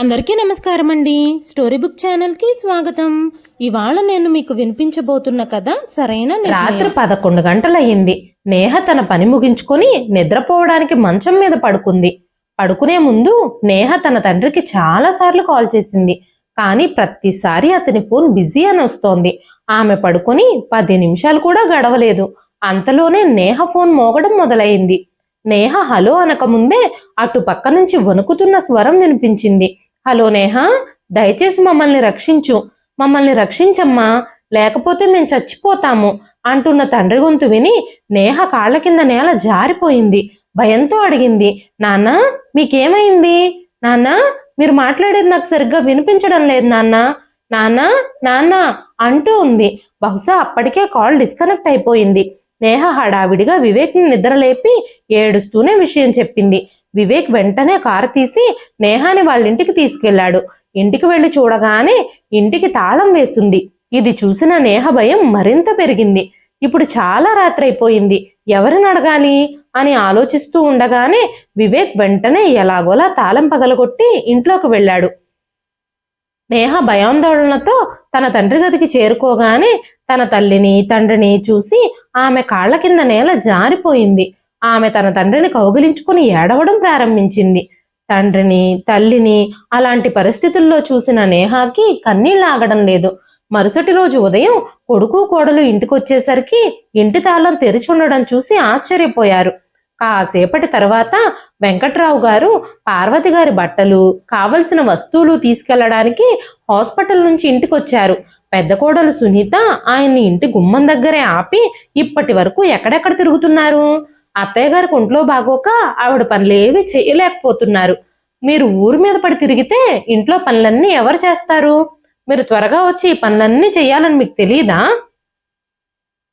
అందరికీ నమస్కారం అండి స్టోరీ బుక్ ఛానల్కి స్వాగతం. ఇవాళ నేను మీకు వినిపించబోతున్న కథ సరైన రాత్రి పదకొండు గంటలయ్యింది. నేహ తన పని ముగించుకొని నిద్రపోవడానికి మంచం మీద పడుకుంది. పడుకునే ముందు నేహ తన తండ్రికి చాలాసార్లు కాల్ చేసింది. కానీ ప్రతిసారి అతని ఫోన్ బిజీ అని వస్తోంది. ఆమె పడుకొని పది నిమిషాలు కూడా గడవలేదు. అంతలోనే నేహ ఫోన్ మోగడం మొదలైంది నేహ హలో అనకముందే అటు పక్క నుంచి వణుకుతున్న స్వరం వినిపించింది. హలో నేహ దయచేసి మమ్మల్ని రక్షించు. మమ్మల్ని రక్షించమ్మా లేకపోతే మేము చచ్చిపోతాము అంటున్న తండ్రి గొంతు విని నేహ కాళ్ళ కింద నేల జారిపోయింది. భయంతో అడిగింది నాన్న మీకేమైంది? నాన్న మీరు మాట్లాడేది నాకు సరిగ్గా వినిపించడం లేదు నాన్న. నాన్న నాన్న అంటూ ఉంది. బహుశా అప్పటికే కాల్ డిస్కనెక్ట్ అయిపోయింది. నేహ హడావిడిగా వివేక్ని నిద్రలేపి ఏడుస్తూనే విషయం చెప్పింది. వివేక్ వెంటనే కారు తీసి నేహాని వాళ్ళ ఇంటికి తీసుకెళ్ళాడు ఇంటికి వెళ్ళి చూడగానే ఇంటికి తాళం వేస్తుంది ఇది చూసిన నేహ భయం మరింత పెరిగింది. ఇప్పుడు చాలా రాత్రి అయిపోయింది ఎవరిని అడగాలి? అని ఆలోచిస్తూ ఉండగానే వివేక్ వెంటనే ఎలాగోలా తాళం పగలగొట్టి ఇంట్లోకి వెళ్ళాడు. నేహ భయాందోళనతో తన తండ్రి గదికి చేరుకోగానే తన తల్లిని తండ్రిని చూసి ఆమె కాళ్ళ కింద నేల జారిపోయింది. ఆమె తన తండ్రిని కౌగిలించుకుని ఏడవడం ప్రారంభించింది. తండ్రిని తల్లిని అలాంటి పరిస్థితుల్లో చూసిన నేహాకి కన్నీళ్ళు ఆగడం లేదు. మరుసటి రోజు ఉదయం కొడుకు కోడలు ఇంటికొచ్చేసరికి ఇంటి తాళం తెరిచి ఉండడం చూసి ఆశ్చర్యపోయారు. కాసేపటి తర్వాత వెంకట్రావు గారు పార్వతి గారి బట్టలు కావలసిన వస్తువులు తీసుకెళ్ళడానికి హాస్పిటల్ నుంచి ఇంటికొచ్చారు. పెద్ద కోడలు సునీత ఆయన్ని ఇంటి గుమ్మం దగ్గరే ఆపి ఇప్పటి వరకు ఎక్కడెక్కడ తిరుగుతున్నారు? అత్తయ్య గారికి ఒంట్లో బాగోక ఆవిడ పనులేవి చేయలేకపోతున్నారు. మీరు ఊరి మీద పడి తిరిగితే ఇంట్లో పనులన్నీ ఎవరు చేస్తారు? మీరు త్వరగా వచ్చి ఈ పనులన్నీ చేయాలని మీకు తెలియదా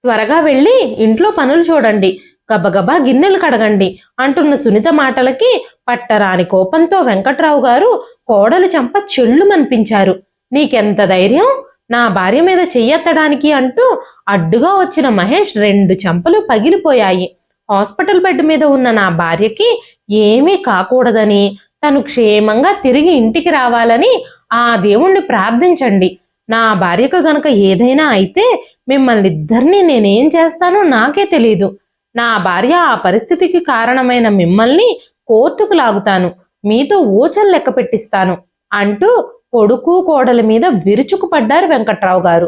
త్వరగా వెళ్ళి ఇంట్లో పనులు చూడండి. గబగబా గిన్నెలు కడగండి అంటున్న సునీత మాటలకి పట్టరాని కోపంతో వెంకట్రావు గారు కోడలు చంప చెల్లుమనిపించారు. నీకెంత ధైర్యం? నా భార్య మీద చెయ్యెత్తడానికి అంటూ అడ్డుగా వచ్చిన మహేష్ రెండు చెంపలు పగిలిపోయాయి. హాస్పిటల్ బెడ్ మీద ఉన్న నా భార్యకి ఏమీ కాకూడదని తను క్షేమంగా తిరిగి ఇంటికి రావాలని ఆ దేవుణ్ణి ప్రార్థించండి. నా భార్యకు గనక ఏదైనా అయితే మిమ్మల్ని ఇద్దరిని నేనేం చేస్తానో నాకే తెలీదు. నా భార్య ఆ పరిస్థితికి కారణమైన మిమ్మల్ని కోర్టుకు లాగుతాను. మీతో ఊచలు లెక్క పెట్టిస్తాను అంటూ కొడుకు కోడల మీద విరుచుకుపడ్డారు వెంకట్రావు గారు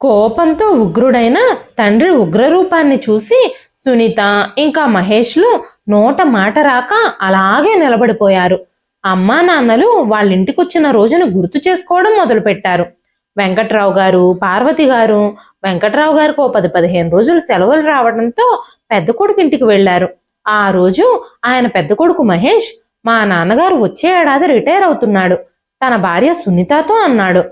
కోపంతో ఉగ్రుడైన తండ్రి ఉగ్రరూపాన్ని చూసి సునీత ఇంకా మహేష్లు నోట మాట రాక అలాగే నిలబడిపోయారు. అమ్మా నాన్నలు వాళ్ళ ఇంటికొచ్చిన రోజును గుర్తు చేసుకోవడం మొదలుపెట్టారు. వెంకట్రావు గారు పార్వతి గారు వెంకట్రావు గారికి ఓ పది పదిహేను రోజులు సెలవులు రావడంతో పెద్ద కొడుకు ఇంటికి వెళ్ళారు ఆ రోజు ఆయన పెద్ద కొడుకు మహేష్ మా నాన్నగారు వచ్చే ఏడాది రిటైర్ అవుతున్నాడు. తన భార్య సునీతతో అన్నాడు.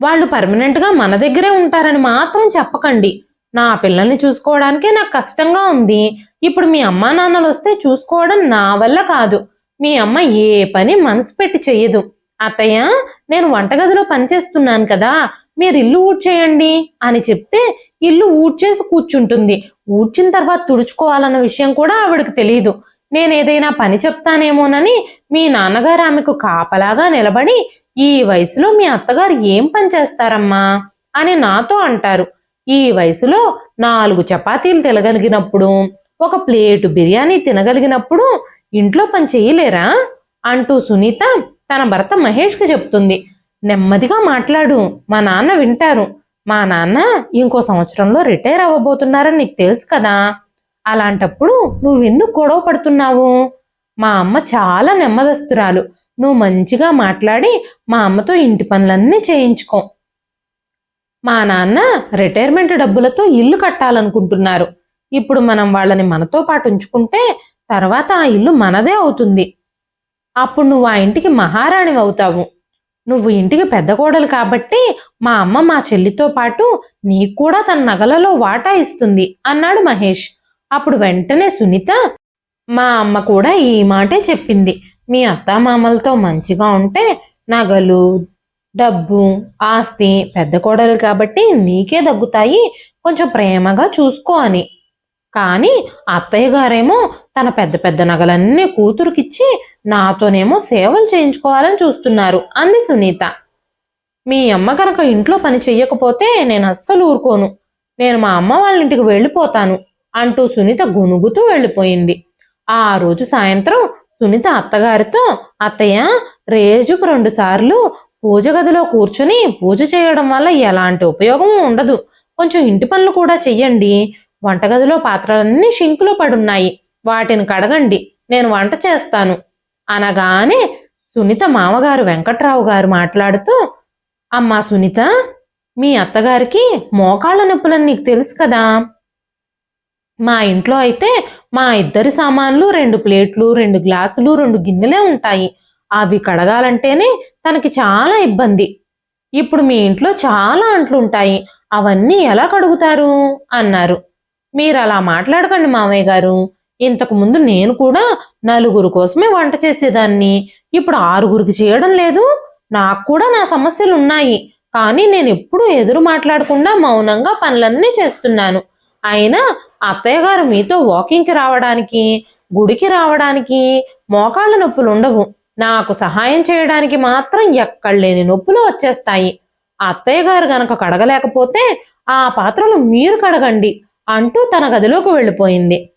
వాళ్ళు పర్మనెంట్గా మన దగ్గరే ఉంటారని మాత్రం చెప్పకండి. నా పిల్లల్ని చూసుకోవడానికే నాకు కష్టంగా ఉంది. ఇప్పుడు మీ అమ్మా నాన్నలు వస్తే చూసుకోవడం నా వల్ల కాదు. మీ అమ్మ ఏ పని మనసు పెట్టి చెయ్యదు. అత్తయ్య నేను వంటగదిలో పనిచేస్తున్నాను కదా మీరు ఇల్లు ఊడ్చేయండి అని చెప్తే ఇల్లు ఊడ్చేసి కూర్చుంటుంది. ఊడ్చిన తర్వాత తుడుచుకోవాలన్న విషయం కూడా ఆవిడకి తెలియదు నేను ఏదైనా పని చెప్తానేమోనని మీ నాన్నగారు ఆమెకు కాపలాగా నిలబడి ఈ వయసులో మీ అత్తగారు ఏం పని చేస్తారమ్మా అని నాతో అంటారు. ఈ వయసులో నాలుగు చపాతీలు తినగలిగినప్పుడు ఒక ప్లేటు బిర్యానీ తినగలిగినప్పుడు ఇంట్లో పని చేయలేరా? అంటూ సునీత తన భర్త మహేష్కి చెప్తుంది. నెమ్మదిగా మాట్లాడు. మా నాన్న వింటారు. మా నాన్న ఇంకో సంవత్సరంలో రిటైర్ అవ్వబోతున్నారని నీకు తెలుసు కదా. అలాంటప్పుడు నువ్వెందుకు గొడవ పడుతున్నావు? మా అమ్మ చాలా నెమ్మదస్తురాలు. నువ్వు మంచిగా మాట్లాడి మా అమ్మతో ఇంటి పనులన్నీ చేయించుకో. మా నాన్న రిటైర్మెంట్ డబ్బులతో ఇల్లు కట్టాలనుకుంటున్నారు. ఇప్పుడు మనం వాళ్ళని మనతో పాటు ఉంచుకుంటే తర్వాత ఆ ఇల్లు మనదే అవుతుంది. అప్పుడు నువ్వు ఆ ఇంటికి మహారాణి అవుతావు. నువ్వు ఇంటికి పెద్ద కోడలు కాబట్టి మా అమ్మ మా చెల్లితో పాటు నీకు కూడా తన నగలలో వాటా ఇస్తుంది అన్నాడు మహేష్. అప్పుడు వెంటనే సునీత మా అమ్మ కూడా ఈ మాటే చెప్పింది. మీ అత్తామామలతో మంచిగా ఉంటే నగలు డబ్బు ఆస్తి పెద్ద కోడలు కాబట్టి నీకే దగ్గుతాయి. కొంచెం ప్రేమగా చూసుకో అని. కానీ అత్తయ్య గారేమో తన పెద్ద పెద్ద నగలన్నీ కూతురుకిచ్చి నాతోనేమో సేవలు చేయించుకోవాలని చూస్తున్నారు. అంది సునీత. మీ అమ్మ కనుక ఇంట్లో పని చెయ్యకపోతే నేను అస్సలు ఊరుకోను. నేను మా అమ్మ వాళ్ళ ఇంటికి వెళ్ళిపోతాను అంటూ సునీత గొనుగుతూ వెళ్ళిపోయింది. ఆ రోజు సాయంత్రం సునీత అత్తగారితో అత్తయ్య రోజుకు రెండు సార్లు పూజ గదిలో కూర్చుని పూజ చేయడం వల్ల ఎలాంటి ఉపయోగం ఉండదు. కొంచెం ఇంటి పనులు కూడా చెయ్యండి. వంటగదిలో పాత్రలన్నీ షింకులో పడున్నాయి. వాటిని కడగండి నేను వంట చేస్తాను. అనగానే సునీత మామగారు వెంకట్రావు గారు మాట్లాడుతూ అమ్మా సునీత మీ అత్తగారికి మోకాళ్ళ నొప్పులని నీకు తెలుసు కదా. మా ఇంట్లో అయితే మా ఇద్దరి సామాన్లు రెండు ప్లేట్లు రెండు గ్లాసులు రెండు గిన్నెలే ఉంటాయి. అవి కడగాలంటేనే తనకి చాలా ఇబ్బంది. ఇప్పుడు మీ ఇంట్లో చాలా అంట్లు ఉంటాయి అవన్నీ ఎలా కడుగుతారు? అన్నారు. మీరు అలా మాట్లాడకండి మామయ్య గారు. ఇంతకుముందు నేను కూడా నలుగురు కోసమే వంట చేసేదాన్ని. ఇప్పుడు ఆరుగురికి చేయడం లేదు. నాకు కూడా నా సమస్యలు ఉన్నాయి. కానీ నేను ఎప్పుడూ ఎదురు మాట్లాడకుండా మౌనంగా పనులన్నీ చేస్తున్నాను. అయినా అత్తయ్య గారు మీతో వాకింగ్కి రావడానికి గుడికి రావడానికి మోకాళ్ళ నొప్పులు ఉండవు. నాకు సహాయం చేయడానికి మాత్రం ఎక్కడలేని నొప్పులు వచ్చేస్తాయి. అత్తయ్య గారు గనక కడగలేకపోతే ఆ పాత్రలు మీరు కడగండి. అంటూ తన గదిలోకి వెళ్ళిపోయింది.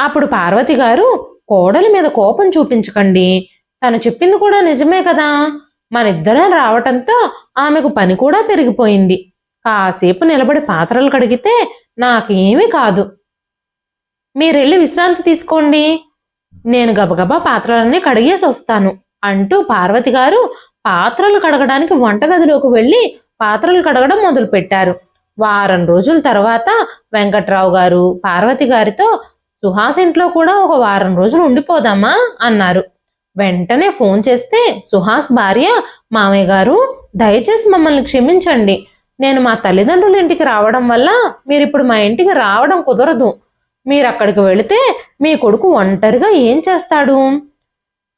అప్పుడు పార్వతి గారు కోడలి మీద కోపం చూపించకండి. తను చెప్పింది కూడా నిజమే కదా. మనిద్దరం రావటంతో ఆమెకు పని కూడా పెరిగిపోయింది. కాసేపు నిలబడి పాత్రలు కడిగితే నాకేమీ కాదు. మీరెళ్ళి విశ్రాంతి తీసుకోండి. నేను గబగబా పాత్రలన్నీ కడిగేసి వస్తాను అంటూ పార్వతి గారు పాత్రలు కడగడానికి వంటగదిలోకి వెళ్ళి పాత్రలు కడగడం మొదలుపెట్టారు. వారం రోజుల తర్వాత వెంకట్రావు గారు పార్వతి గారితో సుహాస్ ఇంట్లో కూడా ఒక వారం రోజులు ఉండిపోదామా? అన్నారు. వెంటనే ఫోన్ చేస్తే సుహాస్ భార్య మామయ్య గారు దయచేసి మమ్మల్ని క్షమించండి. నేను మా తల్లిదండ్రుల ఇంటికి రావడం వల్ల మీరు ఇప్పుడు మా ఇంటికి రావడం కుదరదు. మీరు అక్కడికి వెళితే మీ కొడుకు ఒంటరిగా ఏం చేస్తాడు?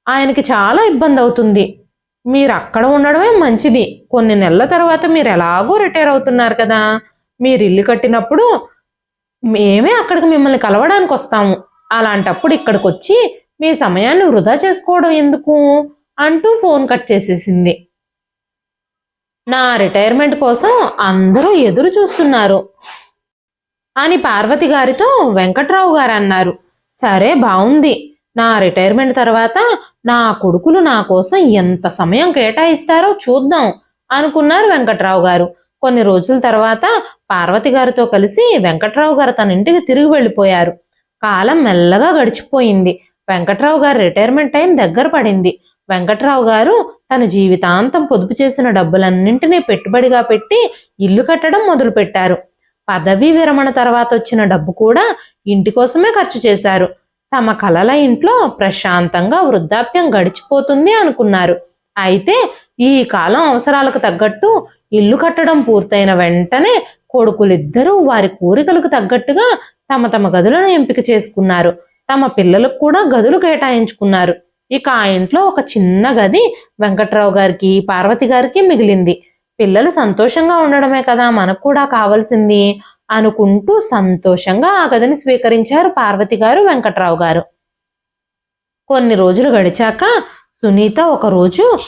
ఆయనకి చాలా ఇబ్బంది అవుతుంది మీరు అక్కడ ఉండడమే మంచిది. కొన్ని నెలల తర్వాత మీరు ఎలాగో రిటైర్ అవుతున్నారు కదా. మీరు ఇల్లు కట్టినప్పుడు మేమే అక్కడికి మిమ్మల్ని కలవడానికి వస్తాము. అలాంటప్పుడు ఇక్కడికి వచ్చి మీ సమయాన్ని వృధా చేసుకోవడం ఎందుకు? అంటూ ఫోన్ కట్ చేసేసింది. నా రిటైర్మెంట్ కోసం అందరూ ఎదురు చూస్తున్నారు అని పార్వతి గారితో వెంకట్రావు గారు అన్నారు. సరే బాగుంది నా రిటైర్మెంట్ తర్వాత నా కొడుకులు నా కోసం ఎంత సమయం కేటాయిస్తారో చూద్దాం అనుకున్నారు వెంకట్రావు గారు. కొన్ని రోజుల తర్వాత పార్వతి గారితో కలిసి వెంకట్రావు గారు తన ఇంటికి తిరిగి వెళ్ళిపోయారు. కాలం మెల్లగా గడిచిపోయింది. వెంకట్రావు గారి రిటైర్మెంట్ టైం దగ్గర పడింది. వెంకట్రావు గారు తన జీవితాంతం పొదుపు చేసిన డబ్బులన్నింటినీ పెట్టుబడిగా పెట్టి ఇల్లు కట్టడం మొదలుపెట్టారు. పదవీ విరమణ తర్వాత వచ్చిన డబ్బు కూడా ఇంటి కోసమే ఖర్చు చేశారు. తమ కలల ఇంట్లో ప్రశాంతంగా వృద్ధాప్యం గడిచిపోతుంది అనుకున్నారు. అయితే ఈ కాలం అవసరాలకు తగ్గట్టు ఇల్లు కట్టడం పూర్తయిన వెంటనే కొడుకులిద్దరూ వారి కోరికలకు తగ్గట్టుగా తమ తమ గదులను ఎంపిక చేసుకున్నారు. తమ పిల్లలకు కూడా గదులు కేటాయించుకున్నారు. ఇక ఆ ఇంట్లో ఒక చిన్న గది వెంకట్రావు గారికి పార్వతి గారికి మిగిలింది. పిల్లలు సంతోషంగా ఉండడమే కదా మనకు కూడా కావాల్సింది. అనుకుంటూ సంతోషంగా ఆ గదిని స్వీకరించారు పార్వతి గారు వెంకట్రావు గారు. కొన్ని రోజులు గడిచాక సునీత ఒకరోజు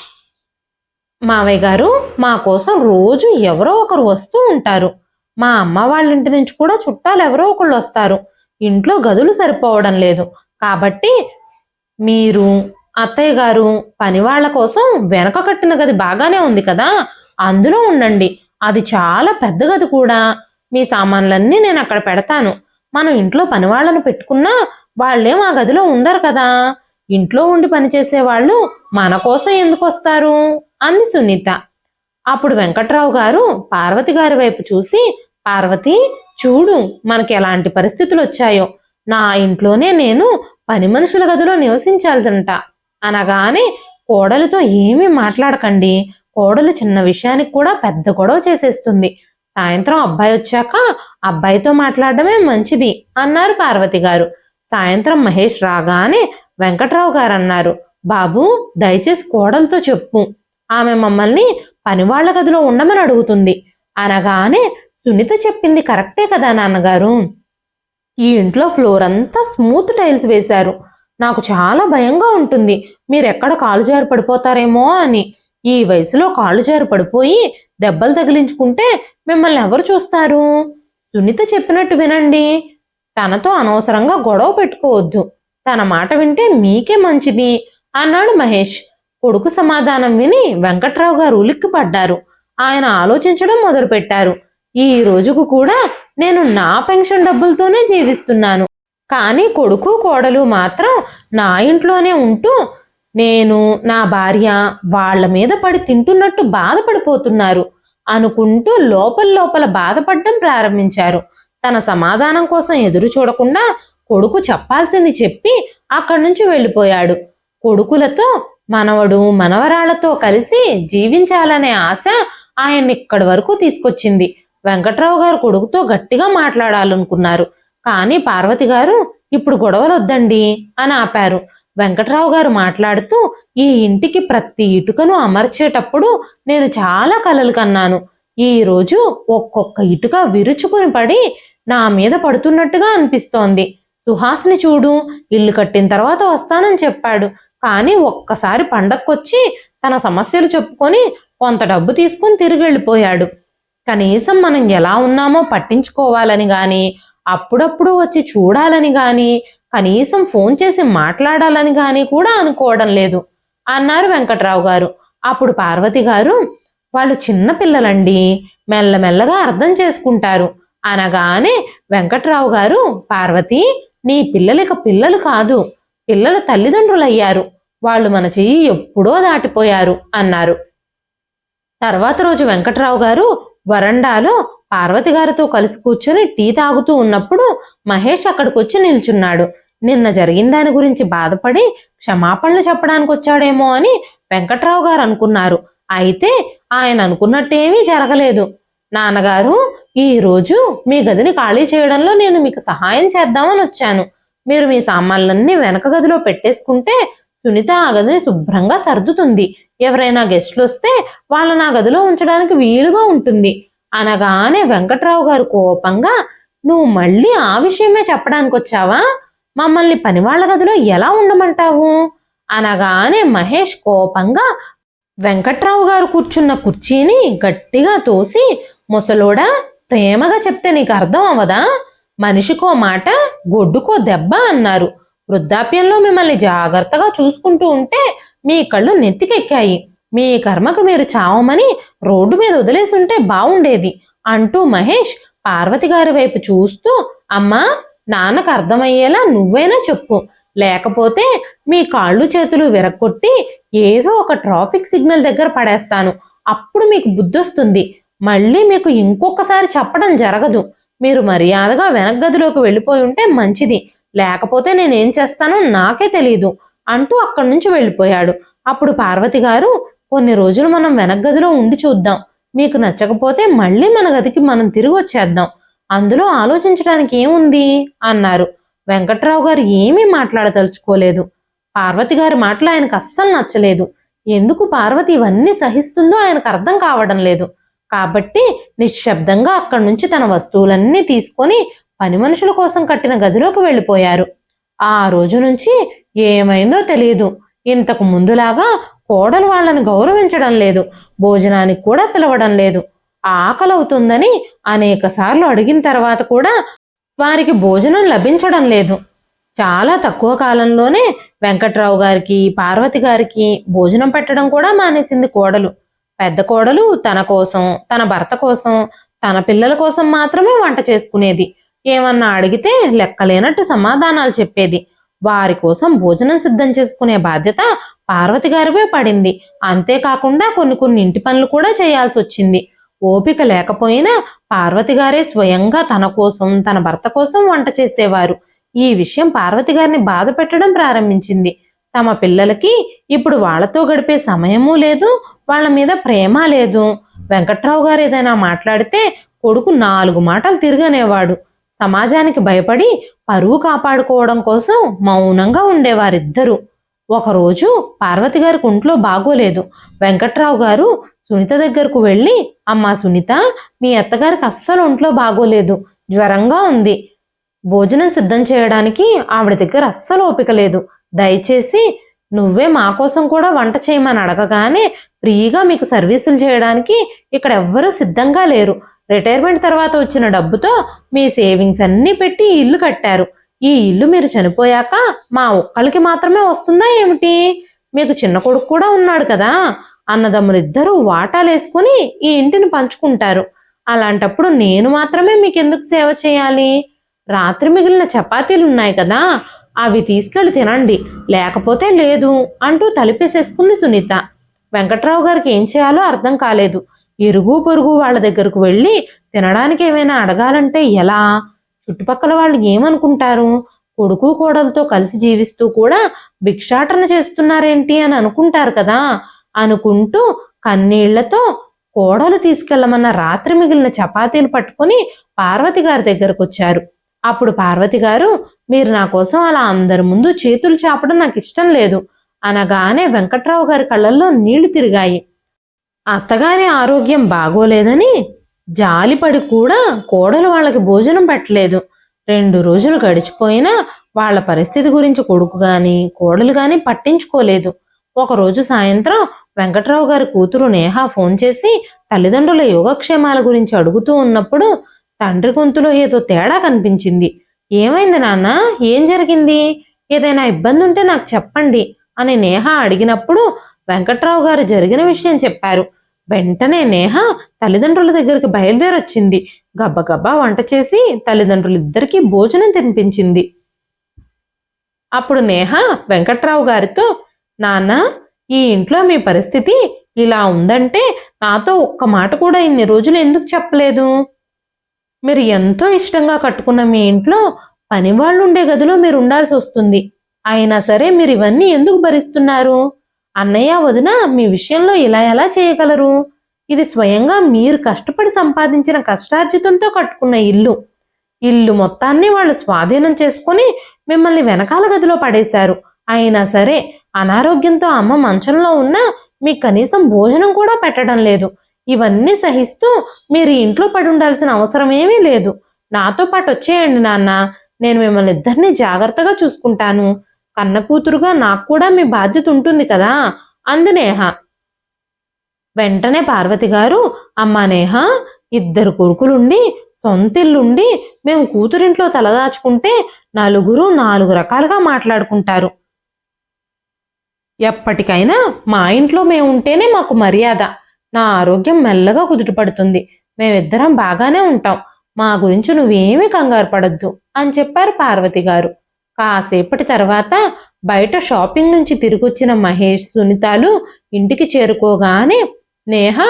మావయ్య గారు మా కోసం రోజు ఎవరో ఒకరు వస్తూ ఉంటారు. మా అమ్మ వాళ్ళ ఇంటి నుంచి కూడా చుట్టాలు ఎవరో ఒకళ్ళు వస్తారు. ఇంట్లో గదులు సరిపోవడం లేదు. కాబట్టి మీరు అత్తయ్య గారు పనివాళ్ళ కోసం వెనక కట్టిన గది బాగానే ఉంది కదా. అందులో ఉండండి. అది చాలా పెద్ద గది కూడా. మీ సామాన్లన్నీ నేను అక్కడ పెడతాను. మనం ఇంట్లో పనివాళ్ళను పెట్టుకున్నా వాళ్ళేం ఆ గదిలో ఉండరు కదా. ఇంట్లో ఉండి పనిచేసే వాళ్ళు మన కోసం ఎందుకు వస్తారు? అంది సునీత. అప్పుడు వెంకట్రావు గారు పార్వతి గారి వైపు చూసి పార్వతి చూడు మనకి ఎలాంటి పరిస్థితులు వచ్చాయో. నా ఇంట్లోనే నేను పని మనుషుల గదిలో నివసించాల్సింట. అనగానే కోడలితో ఏమీ మాట్లాడకండి. కోడలు చిన్న విషయానికి కూడా పెద్ద గొడవ చేసేస్తుంది. సాయంత్రం అబ్బాయి వచ్చాక అబ్బాయితో మాట్లాడడమే మంచిది అన్నారు పార్వతి గారు. సాయంత్రం మహేష్ రాగానే వెంకట్రావు గారు అన్నారు బాబు దయచేసి కోడలతో చెప్పు. ఆమె మమ్మల్ని పనివాళ్ళ గదిలో ఉండమని అడుగుతుంది. అనగానే సునీత చెప్పింది కరెక్టే కదా నాన్నగారు. ఈ ఇంట్లో ఫ్లోర్ అంతా స్మూత్ టైల్స్ వేశారు. నాకు చాలా భయంగా ఉంటుంది. మీరెక్కడ కాలు జారి పడిపోతారేమో అని. ఈ వయసులో కాళ్ళు జారు పడిపోయి దెబ్బలు తగిలించుకుంటే మిమ్మల్ని ఎవరు చూస్తారు? సునీత చెప్పినట్టు వినండి. తనతో అనవసరంగా గొడవ పెట్టుకోవద్దు. తన మాట వింటే మీకే మంచిది అన్నాడు మహేష్. కొడుకు సమాధానం విని వెంకట్రావు గారు ఉలిక్కిపడ్డారు. ఆయన ఆలోచించడం మొదలుపెట్టారు. ఈ రోజుకు కూడా నేను నా పెన్షన్ డబ్బులతోనే జీవిస్తున్నాను. కానీ కొడుకు కోడలు మాత్రం నా ఇంట్లోనే ఉంటూ నేను నా భార్య వాళ్ళ మీద పడి తింటున్నట్టు బాధపడిపోతున్నారు అనుకుంటూ లోపల లోపల బాధపడడం ప్రారంభించారు. తన సమాధానం కోసం ఎదురు చూడకుండా కొడుకు చెప్పాల్సింది చెప్పి అక్కడి నుంచి వెళ్ళిపోయాడు. కొడుకులతో మనవడు మనవరాళ్ళతో కలిసి జీవించాలనే ఆశ ఆయన్ని ఇక్కడి వరకు తీసుకొచ్చింది. వెంకట్రావు గారు కొడుకుతో గట్టిగా మాట్లాడాలనుకున్నారు. కానీ పార్వతి గారు ఇప్పుడు గొడవలు వద్దండి అని ఆపారు. వెంకట్రావు గారు మాట్లాడుతూ ఈ ఇంటికి ప్రతి ఇటుకను అమర్చేటప్పుడు నేను చాలా కలలు కన్నాను. ఈ రోజు ఒక్కొక్క ఇటుక విరుచుకుని పడి నా మీద పడుతున్నట్టుగా అనిపిస్తోంది. సుహాస్ని చూడు ఇల్లు కట్టిన తర్వాత వస్తానని చెప్పాడు. కానీ ఒక్కసారి పండక్కొచ్చి తన సమస్యలు చెప్పుకొని కొంత డబ్బు తీసుకుని తిరిగి వెళ్ళిపోయాడు కనీసం మనం ఎలా ఉన్నామో పట్టించుకోవాలని గాని అప్పుడప్పుడు వచ్చి చూడాలని గాని కనీసం ఫోన్ చేసి మాట్లాడాలని కానీ కూడా అనుకోవడం లేదు. అన్నారు వెంకట్రావు గారు అప్పుడు పార్వతి గారు వాళ్ళు చిన్న పిల్లలండి. మెల్లమెల్లగా అర్థం చేసుకుంటారు. అనగానే వెంకట్రావు గారు పార్వతి నీ పిల్లలిక పిల్లలు కాదు. పిల్లల తల్లిదండ్రులయ్యారు. వాళ్ళు మన చెయ్యి ఎప్పుడో దాటిపోయారు. అన్నారు. తర్వాత రోజు వెంకట్రావు గారు వరండాలో పార్వతి గారితో కలిసి కూర్చొని టీ తాగుతూ ఉన్నప్పుడు మహేష్ అక్కడికి వచ్చి నిల్చున్నాడు. నిన్న జరిగిన దాని గురించి బాధపడి క్షమాపణలు చెప్పడానికి వచ్చాడేమో అని వెంకట్రావు గారు అనుకున్నారు. అయితే ఆయన అనుకున్నట్టేమీ జరగలేదు. నాన్నగారు ఈరోజు మీ గదిని ఖాళీ చేయడంలో నేను మీకు సహాయం చేద్దామని వచ్చాను. మీరు మీ సామాన్లన్నీ వెనక గదిలో పెట్టేసుకుంటే సునీత ఆ గదిని శుభ్రంగా సర్దుతుంది. ఎవరైనా గెస్ట్లు వస్తే వాళ్ళ నా గదిలో ఉంచడానికి వీలుగా ఉంటుంది. అనగానే వెంకట్రావు గారు కోపంగా నువ్వు మళ్ళీ ఆ విషయమే చెప్పడానికి వచ్చావా మమ్మల్ని పనివాళ్ళ గదిలో ఎలా ఉండమంటావు? అనగానే మహేష్ కోపంగా వెంకట్రావు గారు కూర్చున్న కుర్చీని గట్టిగా తోసి ముసలోడా ప్రేమగా చెప్తే నీకు అర్థం అవదా మనిషికో మాట గొడ్డుకో దెబ్బ అన్నారు. వృద్ధాప్యంలో మిమ్మల్ని జాగ్రత్తగా చూసుకుంటూ ఉంటే మీ కళ్ళు నెత్తికెక్కాయి. మీ కర్మకు మీరు చావమని రోడ్డు మీద వదిలేసి ఉంటే బావుండేది అంటూ మహేష్ పార్వతి గారి వైపు చూస్తూ అమ్మా నాన్నకు అర్థమయ్యేలా నువ్వైనా చెప్పు. లేకపోతే మీ కాళ్ళు చేతులు విరక్కొట్టి ఏదో ఒక ట్రాఫిక్ సిగ్నల్ దగ్గర పడేస్తాను. అప్పుడు మీకు బుద్ధొస్తుంది. మళ్ళీ మీకు ఇంకొకసారి చెప్పడం జరగదు. మీరు మర్యాదగా వెనక్ గదిలోకి వెళ్ళిపోయి ఉంటే మంచిది. లేకపోతే నేనేం చేస్తానో నాకే తెలియదు అంటూ అక్కడి నుంచి వెళ్ళిపోయాడు. అప్పుడు పార్వతి గారు కొన్ని రోజులు మనం వెనక్ గదిలో ఉండి చూద్దాం. మీకు నచ్చకపోతే మళ్ళీ మన గదికి మనం తిరిగి వచ్చేద్దాం. అందులో ఆలోచించడానికి ఏముంది? అన్నారు. వెంకట్రావు గారు ఏమీ మాట్లాడదలుచుకోలేదు. పార్వతి గారి మాటలు ఆయనకు అస్సలు నచ్చలేదు. ఎందుకు పార్వతి ఇవన్నీ సహిస్తుందో ఆయనకు అర్థం కావడం లేదు. కాబట్టి నిశ్శబ్దంగా అక్కడి నుంచి తన వస్తువులన్నీ తీసుకొని పని మనుషుల కోసం కట్టిన గదిలోకి వెళ్ళిపోయారు. ఆ రోజు నుంచి ఏమైందో తెలియదు ఇంతకు ముందులాగా కోడలు వాళ్ళని గౌరవించడం లేదు. భోజనానికి కూడా పిలవడం లేదు. ఆకలవుతుందని అనేకసార్లు అడిగిన తర్వాత కూడా వారికి భోజనం లభించడం లేదు. చాలా తక్కువ కాలంలోనే వెంకట్రావు గారికి పార్వతి గారికి భోజనం పెట్టడం కూడా మానేసింది కోడలు. పెద్ద కోడలు తన కోసం తన భర్త కోసం తన పిల్లల కోసం మాత్రమే వంట చేసుకునేది. ఏమన్నా అడిగితే లెక్కలేనట్టు సమాధానాలు చెప్పేది. వారి కోసం భోజనం సిద్ధం చేసుకునే బాధ్యత పార్వతి గారిపై పడింది. అంతేకాకుండా కొన్ని కొన్ని ఇంటి పనులు కూడా చేయాల్సి వచ్చింది ఓపిక లేకపోయినా పార్వతి గారే స్వయంగా తన కోసం తన భర్త కోసం వంట చేసేవారు. ఈ విషయం పార్వతి గారిని బాధ పెట్టడం ప్రారంభించింది. తమ పిల్లలకి ఇప్పుడు వాళ్ళతో గడిపే సమయమూ లేదు వాళ్ళ మీద ప్రేమ లేదు. వెంకట్రావు గారు ఏదైనా మాట్లాడితే కొడుకు నాలుగు మాటలు తిరగనేవాడు. సమాజానికి భయపడి పరువు కాపాడుకోవడం కోసం మౌనంగా ఉండేవారిద్దరూ. ఒకరోజు పార్వతి గారికి ఒంట్లో బాగోలేదు. వెంకట్రావు గారు సునీత దగ్గరకు వెళ్ళి అమ్మా సునీత మీ అత్తగారికి అస్సలు ఒంట్లో బాగోలేదు జ్వరంగా ఉంది. భోజనం సిద్ధం చేయడానికి ఆవిడ దగ్గర అస్సలు ఓపిక లేదు. దయచేసి నువ్వే మా కోసం కూడా వంట చేయమని అడగగానే ఫ్రీగా మీకు సర్వీసులు చేయడానికి ఇక్కడ ఎవ్వరూ సిద్ధంగా లేరు. రిటైర్మెంట్ తర్వాత వచ్చిన డబ్బుతో మీ సేవింగ్స్ అన్నీ పెట్టి ఇల్లు కట్టారు. ఈ ఇల్లు మీరు చనిపోయాక మా ఒక్కళ్ళకి మాత్రమే వస్తుందా ఏమిటి? మీకు చిన్న కొడుకు కూడా ఉన్నాడు కదా అన్నదమ్ములిద్దరూ వాటాలేసుకుని ఈ ఇంటిని పంచుకుంటారు. అలాంటప్పుడు నేను మాత్రమే మీకు ఎందుకు సేవ చేయాలి? రాత్రి మిగిలిన చపాతీలు ఉన్నాయి కదా అవి తీసుకెళ్ళి తినండి. లేకపోతే లేదు అంటూ తలిపేసేసుకుంది సునీత. వెంకట్రావు గారికి ఏం చేయాలో అర్థం కాలేదు. ఇరుగు పొరుగు వాళ్ళ దగ్గరకు వెళ్ళి తినడానికి ఏమైనా అడగాలంటే ఎలా? చుట్టుపక్కల వాళ్ళు ఏమనుకుంటారు? కొడుకు కోడలతో కలిసి జీవిస్తూ కూడా భిక్షాటన చేస్తున్నారేంటి అని అనుకుంటారు కదా. అనుకుంటూ కన్నీళ్ళతో కోడలు తీసుకెళ్ళమన్న రాత్రి మిగిలిన చపాతీలు పట్టుకుని పార్వతి గారి దగ్గరకు వచ్చారు అప్పుడు పార్వతి గారు మీరు నా కోసం అలా అందరి ముందు చేతులు చాపడం నాకు ఇష్టం లేదు అనగానే వెంకట్రావు గారి కళ్ళల్లో నీళ్ళు తిరిగాయి. అత్తగారి ఆరోగ్యం బాగోలేదని జాలిపడి కూడా కోడలు వాళ్ళకి భోజనం పెట్టలేదు. రెండు రోజులు గడిచిపోయినా వాళ్ళ పరిస్థితి గురించి కొడుకు గాని కోడలు గాని పట్టించుకోలేదు. ఒకరోజు సాయంత్రం వెంకట్రావు గారి కూతురు నేహ ఫోన్ చేసి తల్లిదండ్రుల యోగక్షేమాల గురించి అడుగుతూ ఉన్నప్పుడు తండ్రి గొంతులో ఏదో తేడా కనిపించింది. ఏమైంది నాన్న? ఏం జరిగింది? ఏదైనా ఇబ్బంది ఉంటే నాకు చెప్పండి అని నేహ అడిగినప్పుడు వెంకట్రావు గారు జరిగిన విషయం చెప్పారు. వెంటనే నేహ తల్లిదండ్రుల దగ్గరికి బయలుదేరొచ్చింది. గబ్బగబ్బా వంట చేసి తల్లిదండ్రులిద్దరికీ భోజనం తినిపించింది. అప్పుడు నేహ వెంకట్రావు గారితో నాన్న ఈ ఇంట్లో మీ పరిస్థితి ఇలా ఉందంటే నాతో ఒక్క మాట కూడా ఇన్ని రోజులు ఎందుకు చెప్పలేదు? మీరు ఎంతో ఇష్టంగా కట్టుకున్న మీ ఇంట్లో పనివాళ్ళు ఉండే గదిలో మీరు ఉండాల్సి వస్తుంది. అయినా సరే మీరు ఇవన్నీ ఎందుకు భరిస్తున్నారు? అన్నయ్య వదిన మీ విషయంలో ఇలా ఎలా చేయగలరు? ఇది స్వయంగా మీరు కష్టపడి సంపాదించిన కష్టార్జితంతో కట్టుకున్న ఇల్లు. ఇల్లు మొత్తాన్ని వాళ్ళు స్వాధీనం చేసుకొని మిమ్మల్ని వెనకాల గదిలో పడేశారు. అయినా సరే అనారోగ్యంతో అమ్మ మంచంలో ఉన్నా మీకు కనీసం భోజనం కూడా పెట్టడం లేదు. ఇవన్నీ సహిస్తూ మీరు ఇంట్లో పడి ఉండాల్సిన అవసరం ఏమీ లేదు. నాతో పాటు వచ్చేయండి నాన్న. నేను మిమ్మల్ని ఇద్దరిని జాగ్రత్తగా చూసుకుంటాను. కన్న కూతురుగా నాకు కూడా మీ బాధ్యత ఉంటుంది కదా? అంది నేహ. వెంటనే పార్వతి గారు అమ్మా నేహ ఇద్దరు కొడుకులుండి సొంతిల్లుండి మేము కూతురింట్లో తలదాచుకుంటే నలుగురు నాలుగు రకాలుగా మాట్లాడుకుంటారు. ఎప్పటికైనా మా ఇంట్లో మేము ఉంటేనే మాకు మర్యాద. నా ఆరోగ్యం మెల్లగా కుదుటపడుతుంది. మేమిద్దరం బాగానే ఉంటాం. మా గురించి నువ్వేమీ కంగారు పడద్దు అని చెప్పారు పార్వతి గారు. కాసేపటి తర్వాత బయట షాపింగ్ నుంచి తిరిగొచ్చిన మహేష్ సునీతాలు ఇంటికి చేరుకోగానే నేహ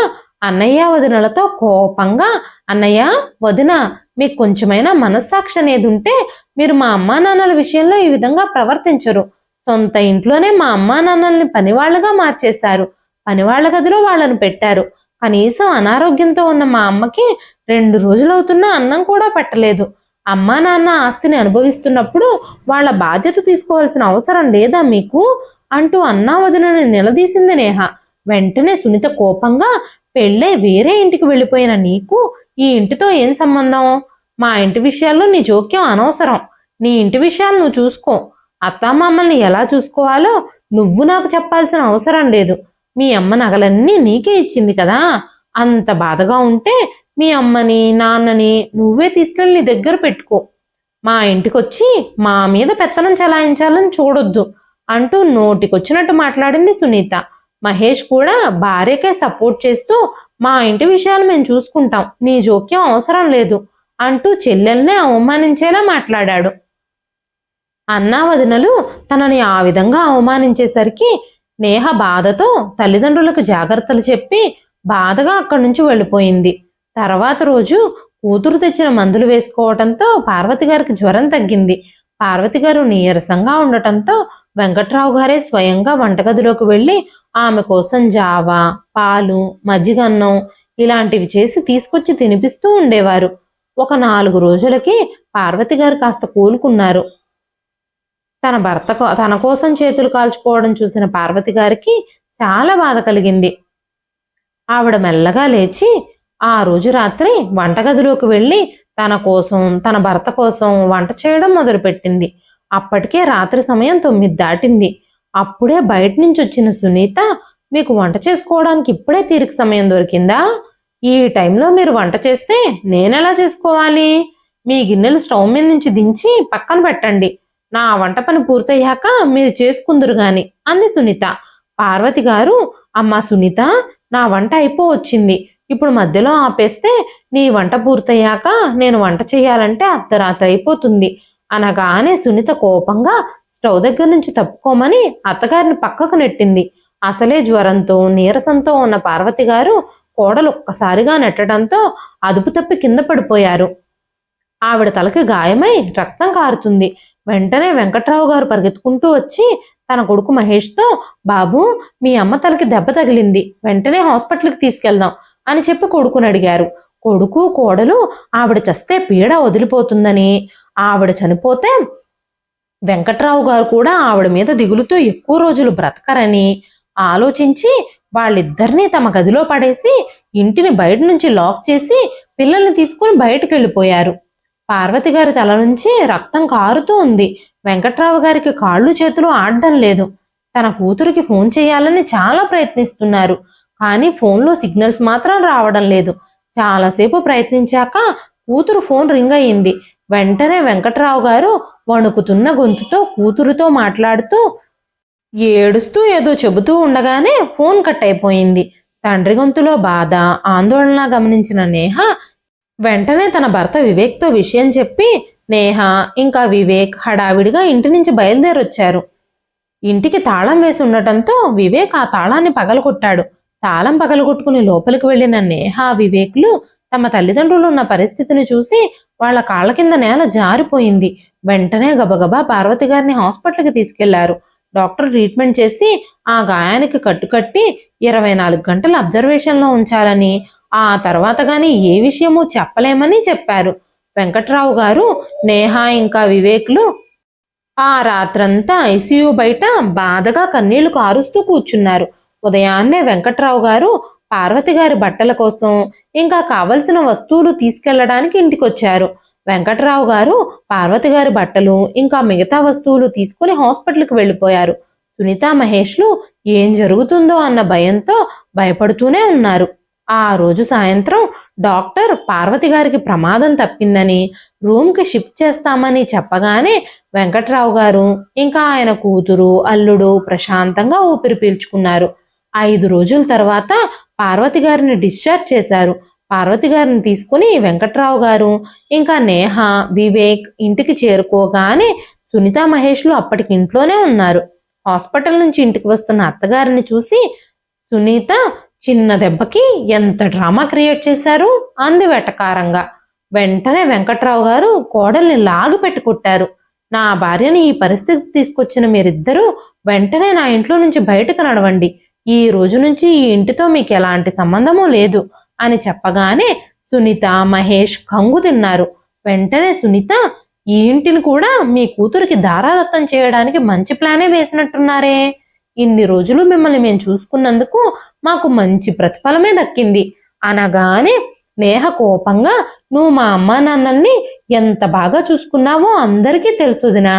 అన్నయ్య వదినలతో కోపంగా అన్నయ్య వదిన మీకు కొంచెమైనా మనస్సాక్షి అనేది ఉంటే మీరు మా అమ్మా నాన్నల విషయంలో ఈ విధంగా ప్రవర్తించరు. సొంత ఇంట్లోనే మా అమ్మా నాన్నల్ని పనివాళ్ళుగా మార్చేశారు. పనివాళ్ళ గదిలో వాళ్ళను పెట్టారు. కనీసం అనారోగ్యంతో ఉన్న మా అమ్మకి రెండు రోజులవుతున్నా అన్నం కూడా పెట్టలేదు. అమ్మా నాన్న ఆస్తిని అనుభవిస్తున్నప్పుడు వాళ్ళ బాధ్యత తీసుకోవాల్సిన అవసరం లేదా మీకు? అంటూ అన్నా వదినని నిలదీసింది నేహ. వెంటనే సునీత కోపంగా పెళ్ళే వేరే ఇంటికి వెళ్ళిపోయిన నీకు ఈ ఇంటితో ఏం సంబంధం? మా ఇంటి విషయాల్లో నీ జోక్యం అనవసరం. నీ ఇంటి విషయాలు నువ్వు చూసుకో. అత్త మమ్మల్ని ఎలా చూసుకోవాలో నువ్వు నాకు చెప్పాల్సిన అవసరం లేదు. మీ అమ్మ నగలన్నీ నీకే ఇచ్చింది కదా. అంత బాధగా ఉంటే మీ అమ్మని నాన్నని నువ్వే తీసుకెళ్ళి నీ దగ్గర పెట్టుకో. మా ఇంటికొచ్చి మా మీద పెత్తనం చలాయించాలని చూడొద్దు అంటూ నోటికొచ్చినట్టు మాట్లాడింది సునీత. మహేష్ కూడా భార్యకే సపోర్ట్ చేస్తూ మా ఇంటి విషయాలు మేము చూసుకుంటాం నీ జోక్యం అవసరం లేదు అంటూ చెల్లెల్నే అవమానించేలా మాట్లాడాడు. అన్నా వదినలు తనని ఆ విధంగా అవమానించేసరికి నేహ బాధతో తల్లిదండ్రులకు జాగ్రత్తలు చెప్పి బాధగా అక్కడి నుంచి వెళ్ళిపోయింది. తర్వాత రోజు కూతురు తెచ్చిన మందులు వేసుకోవటంతో పార్వతి గారికి జ్వరం తగ్గింది. పార్వతి గారు నీరసంగా ఉండటంతో వెంకట్రావు గారే స్వయంగా వంటగదిలోకి వెళ్ళి ఆమె కోసం జావా పాలు మజ్జిగన్నం ఇలాంటివి చేసి తీసుకొచ్చి తినిపిస్తూ ఉండేవారు. ఒక నాలుగు రోజులకి పార్వతి గారు కాస్త కూలుకున్నారు. తన భర్త తన కోసం చేతులు కాల్చుకోవడం చూసిన పార్వతి గారికి చాలా బాధ కలిగింది. ఆవిడ మెల్లగా లేచి ఆ రోజు రాత్రి వంటగదిలోకి వెళ్ళి తన కోసం తన భర్త కోసం వంట చేయడం మొదలుపెట్టింది. అప్పటికే రాత్రి సమయం తొమ్మిది దాటింది. అప్పుడే బయట నుంచి వచ్చిన సునీత మీకు వంట చేసుకోవడానికి ఇప్పుడే తీరిక సమయం దొరికిందా? ఈ టైంలో మీరు వంట చేస్తే నేనెలా చేసుకోవాలి? మీ గిన్నెలు స్టవ్ మీద నుంచి దించి పక్కన పెట్టండి. నా వంట పని పూర్తయ్యాక మీరు చేసుకుందురు గాని అంది సునీత. పార్వతి గారు అమ్మా సునీత నా వంట అయిపో వచ్చింది ఇప్పుడు మధ్యలో ఆపేస్తే నీ వంట పూర్తయ్యాక నేను వంట చేయాలంటే అర్ధరాత్రి అయిపోతుంది అనగానే సునీత కోపంగా స్టవ్ దగ్గర నుంచి తప్పుకోమని అత్తగారిని పక్కకు నెట్టింది. అసలే జ్వరంతో నీరసంతో ఉన్న పార్వతి గారు కోడలు ఒక్కసారిగా నెట్టడంతో అదుపు తప్పి కింద పడిపోయారు. ఆవిడ తలకి గాయమై రక్తం కారుతుంది. వెంటనే వెంకట్రావు గారు పరిగెత్తుకుంటూ వచ్చి తన కొడుకు మహేష్తో బాబు మీ అమ్మ తలకి దెబ్బ తగిలింది వెంటనే హాస్పిటల్కి తీసుకెళ్దాం అని చెప్పి కొడుకుని అడిగారు. కొడుకు కోడలు ఆవిడ చస్తే పీడ వదిలిపోతుందని. ఆవిడ చనిపోతే వెంకట్రావు గారు కూడా ఆవిడ మీద దిగులుతో ఎక్కువ రోజులు బ్రతకరని ఆలోచించి వాళ్ళిద్దరినీ తమ గదిలో పడేసి ఇంటిని బయట నుంచి లాక్ చేసి పిల్లల్ని తీసుకుని బయటకు వెళ్ళిపోయారు పార్వతి గారి తల నుంచి రక్తం కారుతూ ఉంది. వెంకట్రావు గారికి కాళ్ళు చేతులు ఆడడం లేదు. తన కూతురికి ఫోన్ చేయాలని చాలా ప్రయత్నిస్తున్నారు. కానీ ఫోన్లో సిగ్నల్స్ మాత్రం రావడం లేదు. చాలాసేపు ప్రయత్నించాక కూతురు ఫోన్ రింగ్ అయ్యింది. వెంటనే వెంకట్రావు గారు వణుకుతున్న గొంతుతో కూతురుతో మాట్లాడుతూ ఏడుస్తూ ఏదో చెబుతూ ఉండగానే ఫోన్ కట్ అయిపోయింది. తండ్రి గొంతులో బాధ ఆందోళన గమనించిన నేహ వెంటనే తన భర్త వివేక్తో విషయం చెప్పి నేహ ఇంకా వివేక్ హడావిడిగా ఇంటి నుంచి బయలుదేరొచ్చారు. ఇంటికి తాళం వేసి ఉండటంతో వివేక్ ఆ తాళాన్ని పగలగొట్టాడు. తాళం పగలగొట్టుకుని లోపలికి వెళ్ళిన నేహ వివేక్లు తమ తల్లిదండ్రులు ఉన్న పరిస్థితిని చూసి వాళ్ళ కాళ్ళ కింద నేల జారిపోయింది. వెంటనే గబగబా పార్వతి గారిని హాస్పిటల్కి తీసుకెళ్ళారు. డాక్టర్ ట్రీట్మెంట్ చేసి ఆ గాయానికి కట్టుకట్టి ఇరవై నాలుగు గంటల అబ్జర్వేషన్లో ఉంచాలని ఆ తర్వాత గాని ఏ విషయమూ చెప్పలేమని చెప్పారు. వెంకట్రావు గారు నేహ ఇంకా వివేక్లు ఆ రాత్రంతా ఐసీయూ బయట బాధగా కన్నీళ్ళు కారుస్తూ కూర్చున్నారు. ఉదయాన్నే వెంకట్రావు గారు పార్వతి గారి బట్టల కోసం ఇంకా కావలసిన వస్తువులు తీసుకెళ్ళడానికి ఇంటికొచ్చారు. వెంకట్రావు గారు పార్వతి గారి బట్టలు ఇంకా మిగతా వస్తువులు తీసుకుని హాస్పిటల్కి వెళ్ళిపోయారు. సునీత మహేష్లు ఏం జరుగుతుందో అన్న భయంతో భయపడుతూనే ఉన్నారు. ఆ రోజు సాయంత్రం డాక్టర్ పార్వతి గారికి ప్రమాదం తప్పిందని రూమ్కి షిఫ్ట్ చేస్తామని చెప్పగానే వెంకట్రావు గారు ఇంకా ఆయన కూతురు అల్లుడు ప్రశాంతంగా ఊపిరి పీల్చుకున్నారు. ఐదు రోజుల తర్వాత పార్వతి గారిని డిశ్చార్జ్ చేశారు. పార్వతి గారిని తీసుకుని వెంకట్రావు గారు ఇంకా నేహ వివేక్ ఇంటికి చేరుకోగానే సునీత మహేష్లు అప్పటికి ఇంట్లోనే ఉన్నారు. హాస్పిటల్ నుంచి ఇంటికి వస్తున్న అత్తగారిని చూసి సునీత చిన్న దెబ్బకి ఎంత డ్రామా క్రియేట్ చేశారు? అంది వెటకారంగా వెంటనే వెంకట్రావు గారు కోడల్ని లాగి పెట్టుకుట్టారు నా భార్యని ఈ పరిస్థితి తీసుకొచ్చిన మీరిద్దరూ వెంటనే నా ఇంట్లో నుంచి బయటకు నడవండి. ఈ రోజు నుంచి ఈ ఇంటితో మీకు ఎలాంటి సంబంధము లేదు అని చెప్పగానే సునీత మహేష్ కంగు తిన్నారు. వెంటనే సునీత ఈ ఇంటిని కూడా మీ కూతురికి దారాదత్తం చేయడానికి మంచి ప్లానే వేసినట్టున్నారే. ఇన్ని రోజులు మిమ్మల్ని మేము చూసుకున్నందుకు మాకు మంచి ప్రతిఫలమే దక్కింది. అనగానే నేహ కోపంగా నువ్వు మా అమ్మ నాన్నల్ని ఎంత బాగా చూసుకున్నావో అందరికీ తెలుసుదినా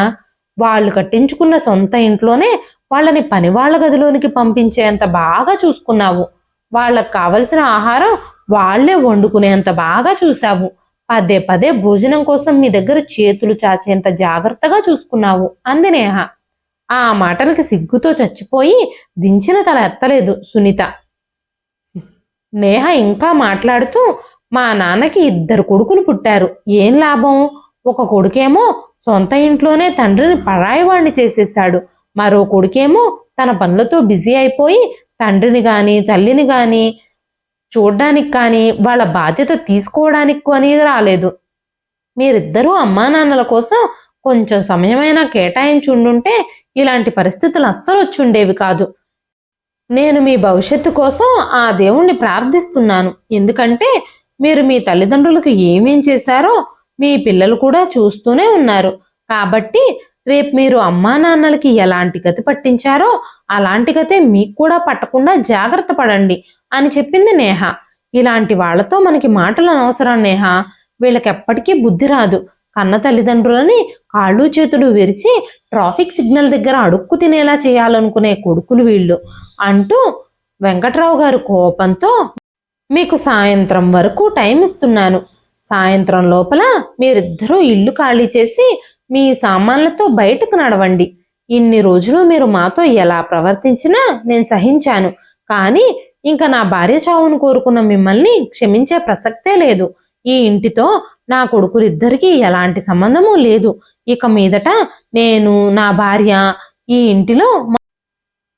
వాళ్ళు కట్టించుకున్న సొంత ఇంట్లోనే వాళ్ళని పనివాళ్ళ గదిలోనికి పంపించేంత బాగా చూసుకున్నావు. వాళ్ళకు కావలసిన ఆహారం వాళ్ళే వండుకునేంత బాగా చూసావు పదే పదే భోజనం కోసం మీ దగ్గర చేతులు చాచేంత జాగ్రత్తగా చూసుకున్నావు. అంది నేహ. ఆ మాటలకి సిగ్గుతో చచ్చిపోయి దించిన తల ఎత్తలేదు సునీత. నేహ ఇంకా మాట్లాడుతూ మా నాన్నకి ఇద్దరు కొడుకులు పుట్టారు. ఏం లాభం? ఒక కొడుకేమో సొంత ఇంట్లోనే తండ్రిని పరాయివాణ్ణి చేసేశాడు. మరో కొడుకేమో తన పనులతో బిజీ అయిపోయి తండ్రిని కానీ తల్లిని కానీ చూడ్డానికి కానీ వాళ్ళ బాధ్యత తీసుకోవడానికి కానీ రాలేదు. మీరిద్దరూ అమ్మా నాన్నల కోసం కొంచెం సమయమైనా కేటాయించి ఉండుంటే ఇలాంటి పరిస్థితులు అస్సలు వచ్చుండేవి కాదు. నేను మీ భవిష్యత్తు కోసం ఆ దేవుణ్ణి ప్రార్థిస్తున్నాను. ఎందుకంటే మీరు మీ తల్లిదండ్రులకు ఏమేం చేశారో మీ పిల్లలు కూడా చూస్తూనే ఉన్నారు. కాబట్టి రేపు మీరు అమ్మా నాన్నలకి ఎలాంటి గతి పట్టించారో అలాంటి గతే మీకు కూడా పట్టకుండా జాగ్రత్త పడండి అని చెప్పింది నేహ. ఇలాంటి వాళ్ళతో మనకి మాటలు అనవసరం నేహ. వీళ్ళకెప్పటికీ బుద్ధి రాదు. కన్న తల్లిదండ్రులని కాళ్ళు చేతులు విరిచి ట్రాఫిక్ సిగ్నల్ దగ్గర అడుక్కు తినేలా చేయాలనుకునే కొడుకులు వీళ్ళు అంటూ వెంకట్రావు గారు కోపంతో మీకు సాయంత్రం వరకు టైం ఇస్తున్నాను. సాయంత్రం లోపల మీరిద్దరూ ఇల్లు ఖాళీ చేసి మీ సామాన్లతో బయటకు నడవండి. ఇన్ని రోజులు మీరు మాతో ఎలా ప్రవర్తించినా నేను సహించాను. కానీ ఇంకా నా భార్య చావును కోరుకున్న మిమ్మల్ని క్షమించే ప్రసక్తే లేదు. ఈ ఇంటితో నా కొడుకులిద్దరికీ ఎలాంటి సంబంధము లేదు. ఇక మీదట నేను నా భార్య ఈ ఇంటిలో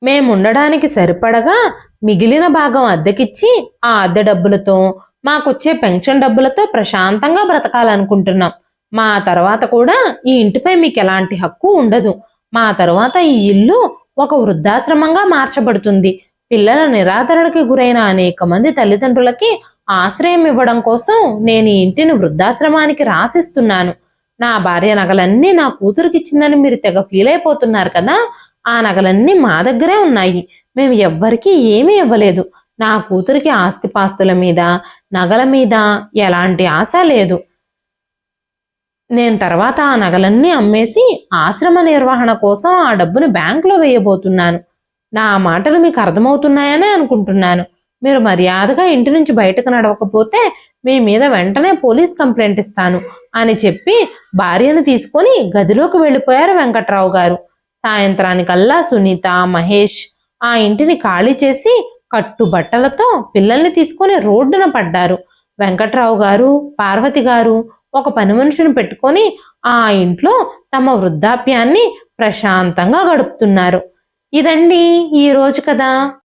మేముండడానికి సరిపడగా మిగిలిన భాగం అద్దెకిచ్చి ఆ అద్దె డబ్బులతో మాకొచ్చే పెన్షన్ డబ్బులతో ప్రశాంతంగా బ్రతకాలనుకుంటున్నాం. మా తర్వాత కూడా ఈ ఇంటిపై మీకు ఎలాంటి హక్కు ఉండదు. మా తర్వాత ఈ ఇల్లు ఒక వృద్ధాశ్రమంగా మార్చబడుతుంది. పిల్లల నిరాదరణకి గురైన అనేక మంది తల్లిదండ్రులకి ఆశ్రయం ఇవ్వడం కోసం నేను ఈ ఇంటిని వృద్ధాశ్రమానికి రాసిస్తున్నాను. నా భార్య నగలన్నీ నా కూతురికి ఇచ్చిందని మీరు తెగ ఫీల్ అయిపోతున్నారు కదా ఆ నగలన్నీ మా దగ్గరే ఉన్నాయి. మేము ఎవ్వరికీ ఏమీ ఇవ్వలేదు. నా కూతురికి ఆస్తిపాస్తుల మీద నగల మీద ఎలాంటి ఆశ లేదు. నేను తర్వాత ఆ నగలన్నీ అమ్మేసి ఆశ్రమ నిర్వహణ కోసం ఆ డబ్బును బ్యాంకులో వేయబోతున్నాను. నా మాటలు మీకు అర్థమవుతున్నాయనే అనుకుంటున్నాను. మీరు మర్యాదగా ఇంటి నుంచి బయటకు నడవకపోతే మీ మీద వెంటనే పోలీస్ కంప్లైంట్ ఇస్తాను అని చెప్పి భార్యను తీసుకొని గదిలోకి వెళ్ళిపోయారు వెంకట్రావు గారు. సాయంత్రానికల్లా సునీత మహేష్ ఆ ఇంటిని ఖాళీ చేసి కట్టు బట్టలతో పిల్లల్ని తీసుకొని రోడ్డున పడ్డారు. వెంకట్రావు గారు పార్వతి గారు ఒక పని మనిషిని పెట్టుకొని ఆ ఇంట్లో తమ వృద్ధాప్యాన్ని ప్రశాంతంగా గడుపుతున్నారు. ఇదండి ఈ రోజు కదా